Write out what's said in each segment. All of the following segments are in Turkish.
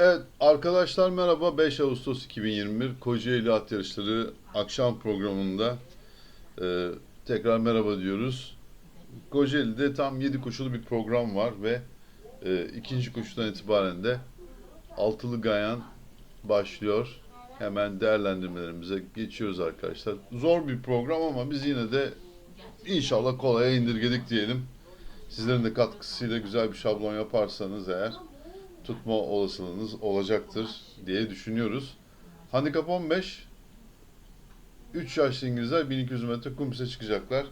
Evet arkadaşlar merhaba 5 Ağustos 2021 Kocaeli At Yarışları akşam programında e, tekrar merhaba diyoruz. Kocaeli'de tam 7 koşulu bir program var ve e, ikinci koşudan itibaren de altılı gayan başlıyor. Hemen değerlendirmelerimize geçiyoruz arkadaşlar. Zor bir program ama biz yine de inşallah kolaya indirgedik diyelim. Sizlerin de katkısıyla güzel bir şablon yaparsanız eğer tutma olasılığınız olacaktır diye düşünüyoruz. Handikap 15 3 yaşlı İngilizler 1200 metre kum piste çıkacaklar.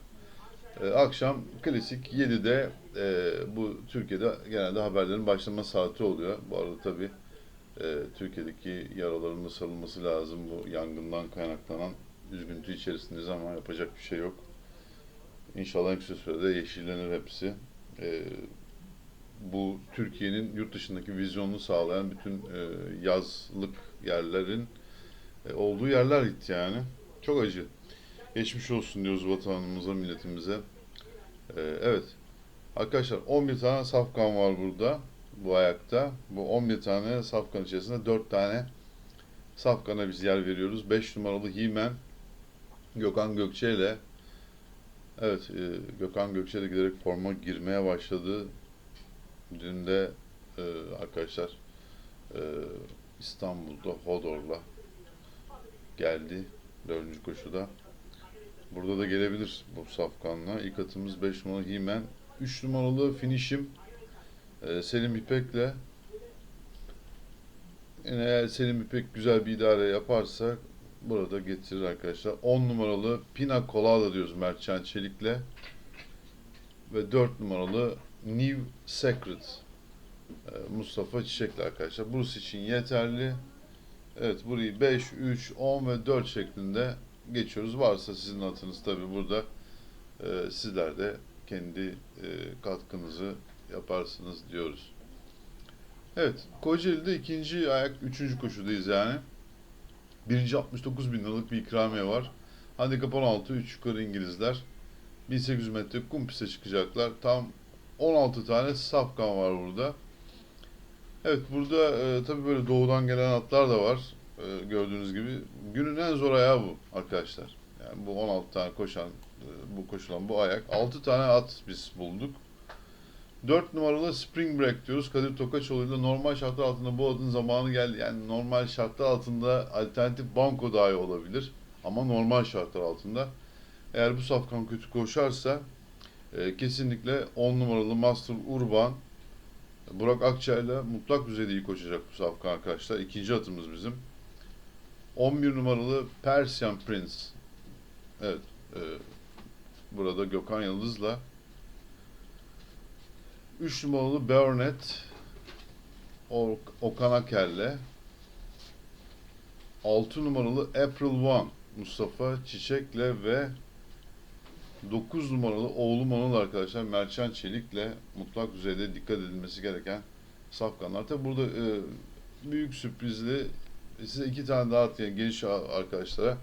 Ee, akşam klasik 7'de e, bu Türkiye'de genelde haberlerin başlama saati oluyor. Bu arada tabii e, Türkiye'deki yaraların da sarılması lazım. Bu yangından kaynaklanan üzüntü içerisindeyiz ama yapacak bir şey yok. İnşallah en kısa sürede yeşillenir hepsi. E, bu Türkiye'nin yurt dışındaki vizyonunu sağlayan bütün e, yazlık yerlerin e, olduğu yerler gitti yani. Çok acı. Geçmiş olsun diyoruz vatanımıza, milletimize. E, evet. Arkadaşlar 11 tane safkan var burada. Bu ayakta. Bu 11 tane safkan içerisinde 4 tane safkana biz yer veriyoruz. 5 numaralı Himen Gökhan Gökçe ile Evet, e, Gökhan Gökçe de giderek forma girmeye başladı. Dün de e, arkadaşlar e, İstanbul'da Hodor'la geldi dördüncü koşuda. Burada da gelebilir bu safkanla. İlk atımız 5 numaralı Himen. 3 numaralı finişim e, Selim İpek'le yine eğer Selim İpek güzel bir idare yaparsa burada getirir arkadaşlar. 10 numaralı Pina Colada diyoruz Mertcan Çelik'le ve 4 numaralı New Secret e, Mustafa Çiçek'le arkadaşlar. Burası için yeterli. Evet burayı 5, 3, 10 ve 4 şeklinde geçiyoruz. Varsa sizin atınız tabi burada e, sizler de kendi e, katkınızı yaparsınız diyoruz. Evet Kocaeli'de ikinci ayak üçüncü koşudayız yani. Birinci 69 bin liralık bir ikramiye var. Handikap 16, 3 yukarı İngilizler. 1800 metre kum piste çıkacaklar. Tam 16 tane safkan var burada. Evet burada e, tabii böyle doğudan gelen atlar da var. E, gördüğünüz gibi. Günün en zor ayağı bu arkadaşlar. Yani bu 16 tane koşan, e, bu koşulan bu ayak. 6 tane at biz bulduk. 4 numaralı Spring Break diyoruz. Kadir Tokaçoğlu ile normal şartlar altında bu adın zamanı geldi. Yani normal şartlar altında alternatif banko dahi olabilir. Ama normal şartlar altında. Eğer bu safkan kötü koşarsa e, kesinlikle 10 numaralı Master Urban Burak Akçay'la mutlak düzeyde iyi koşacak bu safkan arkadaşlar. İkinci atımız bizim. 11 numaralı Persian Prince. Evet. E, burada Gökhan Yıldız'la 3 numaralı Burnett Okan Aker'le 6 numaralı April One Mustafa Çiçek'le ve 9 numaralı oğlum Anıl arkadaşlar Merçan Çelik'le mutlak düzeyde dikkat edilmesi gereken safkanlar. Tabi burada e, büyük sürprizli size iki tane daha at yani geniş a- arkadaşlara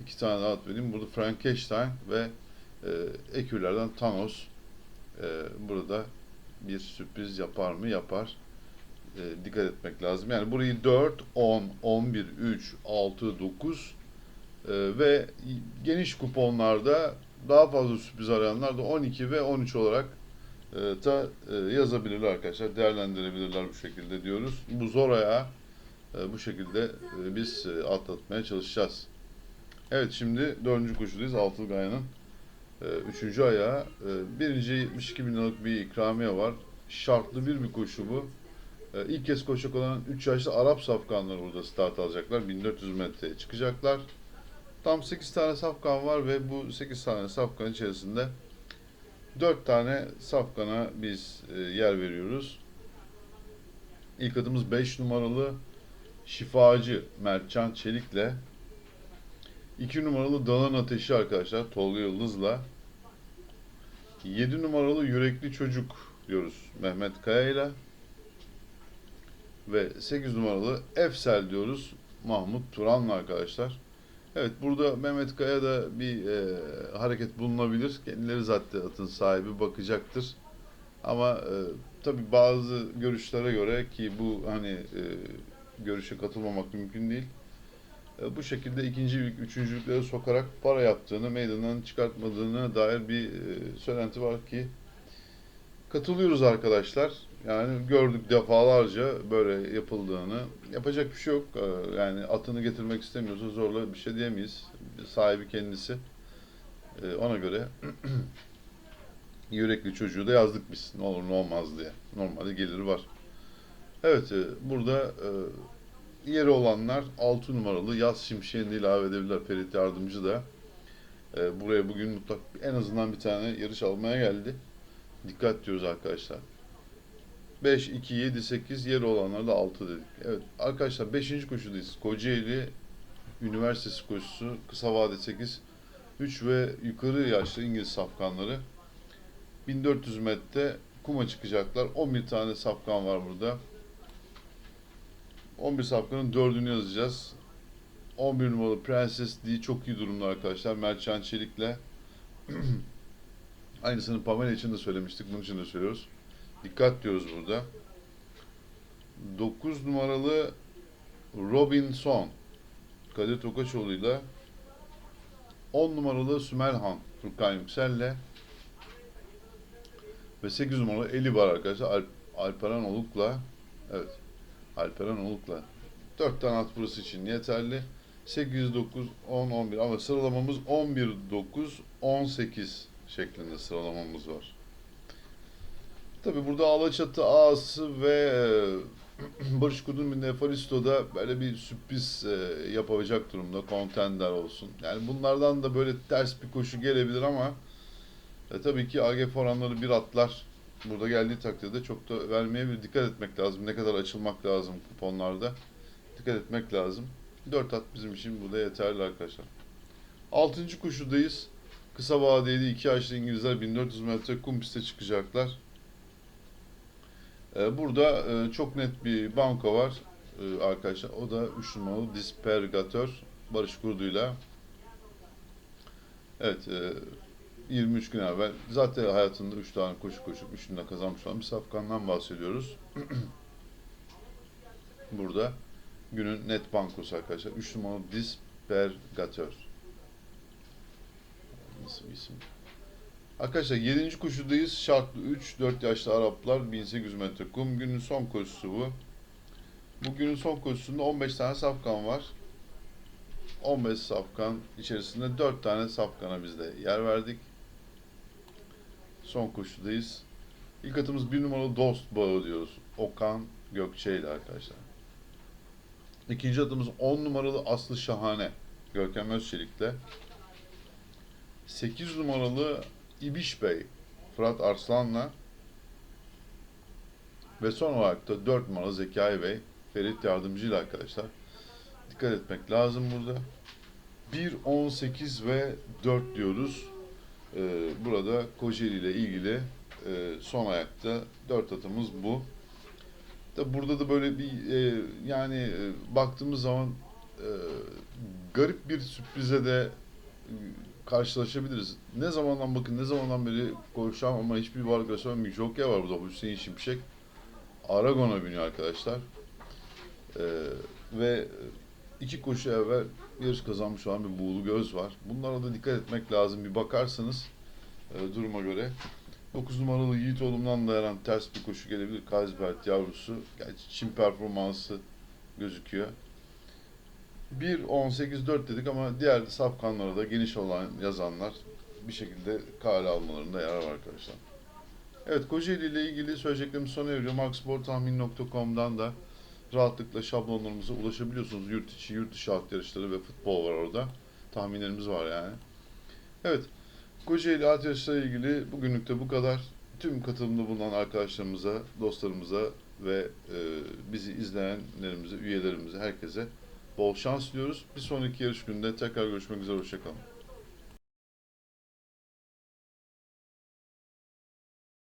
iki tane daha at. Burada Frankenstein ve e, ekürlerden Thanos e, burada bir sürpriz yapar mı? Yapar. E, dikkat etmek lazım. Yani burayı 4, 10, 11, 3, 6, 9 e, ve geniş kuponlarda daha fazla sürpriz arayanlar da 12 ve 13 olarak e, da e, yazabilirler arkadaşlar. Değerlendirebilirler bu şekilde diyoruz. Bu zor ayağı e, bu şekilde e, biz e, atlatmaya çalışacağız. Evet şimdi dördüncü koşudayız. Altılı Gaya'nın e, üçüncü ayağı. E, birinci 72 bin liralık bir ikramiye var. Şartlı bir bir koşu bu. E, ilk kez koşacak olan 3 yaşlı Arap safkanları burada start alacaklar. 1400 metreye çıkacaklar. Tam 8 tane safkan var ve bu 8 tane safkan içerisinde 4 tane safkana biz e, yer veriyoruz. İlk adımız 5 numaralı şifacı Mertcan Çelik'le 2 numaralı Dalın Ateşi arkadaşlar Tolga Yıldız'la 7 numaralı Yürekli Çocuk diyoruz Mehmet Kaya'yla ve 8 numaralı Efsel diyoruz Mahmut Turan'la arkadaşlar. Evet burada Mehmet Kaya da bir e, hareket bulunabilir. Kendileri zaten atın sahibi bakacaktır. Ama e, tabi bazı görüşlere göre ki bu hani e, görüşe katılmamak mümkün değil. E, bu şekilde ikincilik, üçüncülüklere sokarak para yaptığını, meydandan çıkartmadığına dair bir e, söylenti var ki katılıyoruz arkadaşlar. Yani gördük defalarca böyle yapıldığını. Yapacak bir şey yok. E, yani atını getirmek istemiyorsa zorla bir şey diyemeyiz. Sahibi kendisi. E, ona göre yürekli çocuğu da yazdık biz. Ne olur ne olmaz diye. Normalde geliri var. Evet, e, burada e, yeri olanlar 6 numaralı Yaz Şimşek'ini ilave edebilirler. Ferit Yardımcı da e, buraya bugün mutlak en azından bir tane yarış almaya geldi. Dikkat diyoruz arkadaşlar. 5, 2, 7, 8 yeri olanlar da 6 dedik. Evet arkadaşlar 5. koşudayız. Kocaeli Üniversitesi koşusu kısa vade 8 3 ve yukarı yaşlı İngiliz safkanları 1400 metre kuma çıkacaklar. 11 tane safkan var burada. 11 safkanın 4'ünü yazacağız. 11 numaralı Prenses D çok iyi durumda arkadaşlar. Mertcan Çelik'le aynısını Pamela için de söylemiştik. Bunun için de söylüyoruz. Dikkat diyoruz burada. 9 numaralı Robinson Kadir Tokaçoğlu'yla 10 numaralı Sümelhan Furkan Yüksel'le ve 8 numaralı Eli var arkadaşlar. Alp, Alperen Oluk'la evet Alperen Oluk'la 4 tane at burası için yeterli. 8, 9, 10, 11 ama sıralamamız 11, 9, 18 şeklinde sıralamamız var. Tabi burada Alaçatı Ağası ve e, Barış Kudun bir Nefaristo'da böyle bir sürpriz e, yapacak durumda. Contender olsun. Yani bunlardan da böyle ters bir koşu gelebilir ama e, tabii ki AG oranları bir atlar. Burada geldiği takdirde çok da vermeye bir dikkat etmek lazım. Ne kadar açılmak lazım kuponlarda. Dikkat etmek lazım. 4 at bizim için burada yeterli arkadaşlar. 6. koşudayız. Kısa vadeli 2 yaşlı İngilizler 1400 metre kum piste çıkacaklar. Ee, Burada e, çok net bir banko var e, arkadaşlar. O da 3 numaralı Dispergatör Barış Kurdu'yla. Evet, e, 23 gün evvel zaten hayatında 3 tane koşu koşup 3'ünü de kazanmış olan bir safkandan bahsediyoruz. Burada günün net bankosu arkadaşlar. 3 numaralı Dispergatör. Nasıl bir isim? Arkadaşlar 7. koşudayız. Şartlı 3, 4 yaşlı Araplar 1800 metre kum. Günün son koşusu bu. Bu günün son koşusunda 15 tane safkan var. 15 safkan içerisinde 4 tane safkana biz de yer verdik. Son koşudayız. İlk atımız 1 numaralı Dost Bağı diyoruz. Okan Gökçe ile arkadaşlar. İkinci atımız 10 numaralı Aslı Şahane. Görkem Özçelik'le. 8 numaralı İbiş Bey, Fırat Arslan'la ve son olarak da 4 numaralı Zekai Bey, Ferit Yardımcı ile arkadaşlar. Dikkat etmek lazım burada. 1, 18 ve 4 diyoruz. Ee, burada Kocaeli ile ilgili e, son ayakta 4 atımız bu. Da burada da böyle bir e, yani e, baktığımız zaman e, garip bir sürprize de karşılaşabiliriz. Ne zamandan bakın ne zamandan beri konuşacağım ama hiçbir varlık resmen bir jockey var burada Hüseyin Şimşek. Aragon'a biniyor arkadaşlar. Ee, ve iki koşu evvel yarış kazanmış olan bir buğulu göz var. Bunlara da dikkat etmek lazım. Bir bakarsanız e, duruma göre. 9 numaralı Yiğit Oğlum'dan dayanan ters bir koşu gelebilir. Kazbert yavrusu. Gerçi Çin performansı gözüküyor. 1, 18, 4 dedik ama diğer safkanlara da geniş olan yazanlar bir şekilde kale almalarında yarar var arkadaşlar. Evet Kocaeli ile ilgili söyleyeceklerimi sona eriyorum. Maxsportahmin.com'dan da rahatlıkla şablonlarımıza ulaşabiliyorsunuz. Yurt içi, yurt dışı at yarışları ve futbol var orada. Tahminlerimiz var yani. Evet. Kocaeli at yarışları ilgili bugünlük de bu kadar. Tüm katılımda bulunan arkadaşlarımıza, dostlarımıza ve e, bizi izleyenlerimize, üyelerimize, herkese bol şans diliyoruz. Bir sonraki yarış gününde tekrar görüşmek üzere. Hoşçakalın.